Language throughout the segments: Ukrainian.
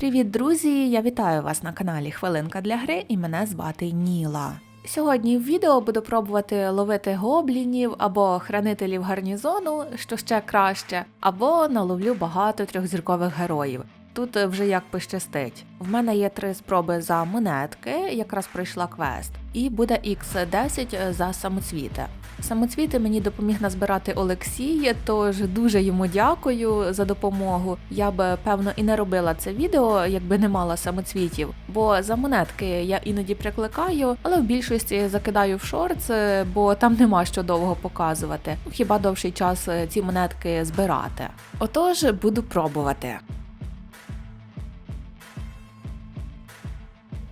Привіт, друзі! Я вітаю вас на каналі Хвилинка для гри і мене звати Ніла. Сьогодні в відео буду пробувати ловити гоблінів або хранителів гарнізону, що ще краще, або наловлю багато трьохзіркових героїв. Тут е, вже як пощастить. В мене є три спроби за монетки, якраз пройшла квест, і буде X10 за самоцвіти. Самоцвіти мені допоміг назбирати Олексій, тож дуже йому дякую за допомогу. Я б певно і не робила це відео, якби не мала самоцвітів. Бо за монетки я іноді прикликаю, але в більшості закидаю в шортс, е, бо там нема що довго показувати. Хіба довший час е, ці монетки збирати. Отож, буду пробувати.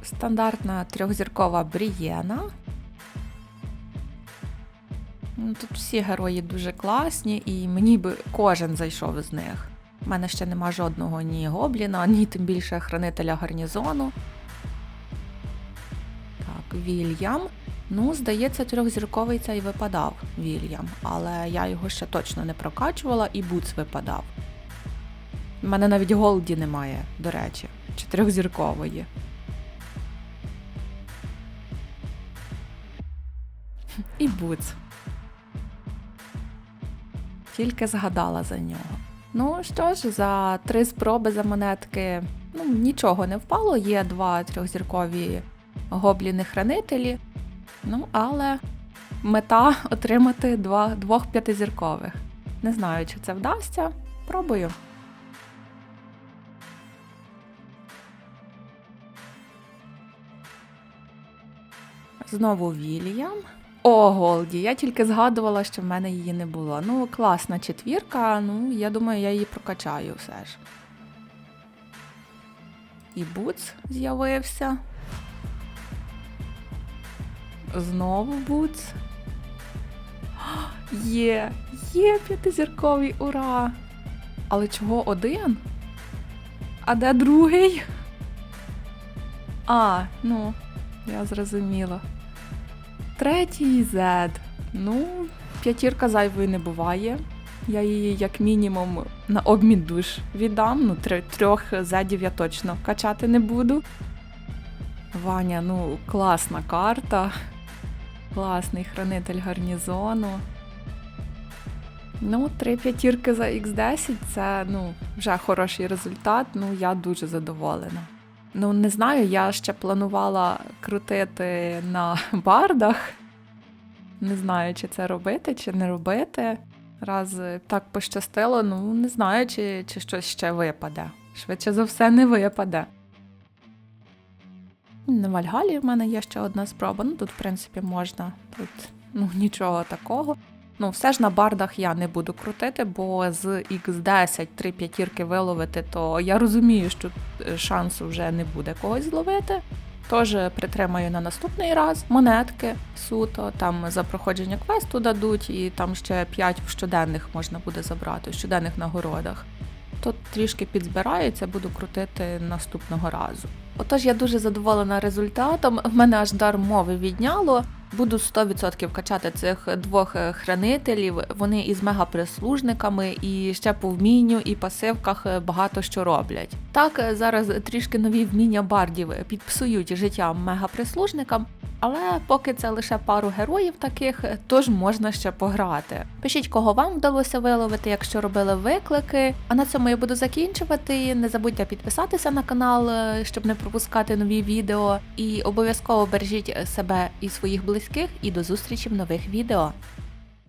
Стандартна трьохзіркова Брієна. Ну, Тут всі герої дуже класні, і мені би кожен зайшов з них. У мене ще нема жодного ні гобліна, ні тим більше хранителя гарнізону. Так, Вільям. Ну, здається, трьохзірковий цей випадав Вільям, але я його ще точно не прокачувала і Буц випадав. У мене навіть голді немає, до речі, чотирьохзіркової. І Буц. Тільки згадала за нього. Ну що ж, за три спроби за монетки ну, нічого не впало. Є два трьохзіркові гобліни-хранителі. Ну, але мета отримати два, двох п'ятизіркових. Не знаю, чи це вдасться. Пробую. Знову Вільям. О, Голді. Я тільки згадувала, що в мене її не було. Ну, класна четвірка, ну, я думаю, я її прокачаю все ж. І Буц з'явився. Знову Буц. Є, є п'ятизірковий, ура! Але чого один? А де другий? А, ну, я зрозуміла. Третій Z. Ну, п'ятірка зайвої не буває. Я її як мінімум на обмін душ віддам. Ну, трьох зедів я точно качати не буду. Ваня, ну, класна карта. Класний хранитель гарнізону. Ну, три п'ятірки за X10 це ну, вже хороший результат. Ну, я дуже задоволена. Ну, не знаю, я ще планувала крутити на бардах. Не знаю, чи це робити, чи не робити. Раз е, так пощастило, ну не знаю, чи, чи щось ще випаде. Швидше за все, не випаде. На Вальгалі в мене є ще одна спроба. Ну тут, в принципі, можна. Тут ну, нічого такого. Ну, все ж на бардах я не буду крутити, бо з X10 три п'ятірки виловити, то я розумію, що е, шансу вже не буде когось зловити. Тож притримаю на наступний раз монетки суто, там за проходження квесту дадуть, і там ще 5 в щоденних можна буде забрати, щоденних нагородах. Тут трішки підзбирається, буду крутити наступного разу. Отож, я дуже задоволена результатом. В мене аж дар мови відняло. Буду 100% качати цих двох е, хранителів. Вони із мегаприслужниками, і ще по вмінню і пасивках е, багато що роблять. Так, е, зараз трішки нові вміння бардів підпсують життя мегаприслужникам, але поки це лише пару героїв таких, тож можна ще пограти. Пишіть, кого вам вдалося виловити, якщо робили виклики. А на цьому я буду закінчувати. Не забудьте підписатися на канал, е, щоб не пропускати нові відео. І обов'язково бережіть себе і своїх близьких. І до зустрічі в нових відео.